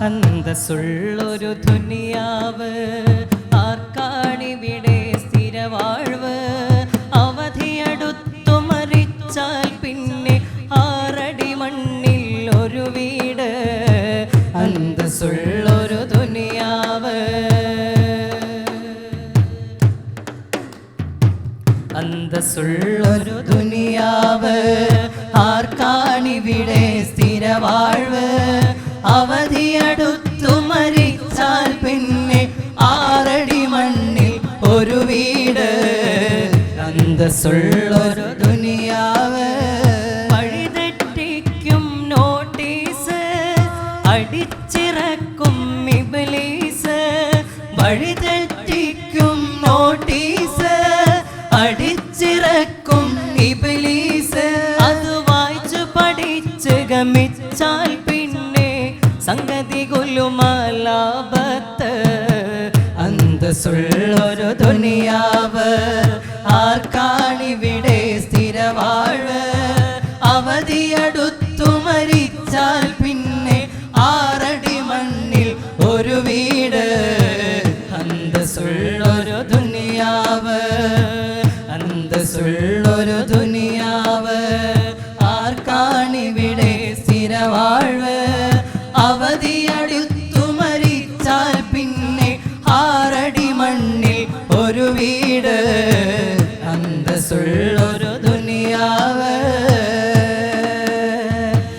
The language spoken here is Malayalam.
അന്തസ്സുള്ളൊരു ദുനിയാവ് ആർക്കാണിവിടെ സ്ഥിരവാഴ്വ്? അവധിയടുത്തു മരിച്ചാൽ പിന്നെ ആറടി മണ്ണിൽ ഒരു വീട്. അന്തസ്സുള്ളൊരു ദുനിയാവ് അന്തസ്സുള്ളൊരു ദുനിയാവ് ആർക്കാണിവിടെ സ്ഥിരവാഴ്വ് വീട് അന്തസ്സുള്ളൊരു ദുനിയാവ്. വഴിതെറ്റിക്കും നോട്ടീസ്. അടിച്ചിറക്കും ഇബലീസ്. വഴിതെറ്റിക്കും നോട്ടീസ്. അടിച്ചിറക്കും ഇബലീസ്. അത് വായിച്ചു പഠിച്ച് ഗമിച്ചാൽ പിന്നെ സംഗതി കൊല്ലുമാലാപത്ത് മനസ്സുള്ളൊരു ദുനിയാവ്. ആർക്കാണിവിടെ സ്ഥിരവാഴ്? അവധിയടുത്തു മരിച്ചാൽ പിന്നെ ആറടി മണ്ണിൽ ഒരു വീട്. അന്തസ്സുള്ളൊരു ദുനിയാവ്. അന്തസ്സുള്ളൊരു ദുനിയാവ്. ആർക്കാണിവിടെ സ്ഥിരവാഴ്? അവധിയടുത്തു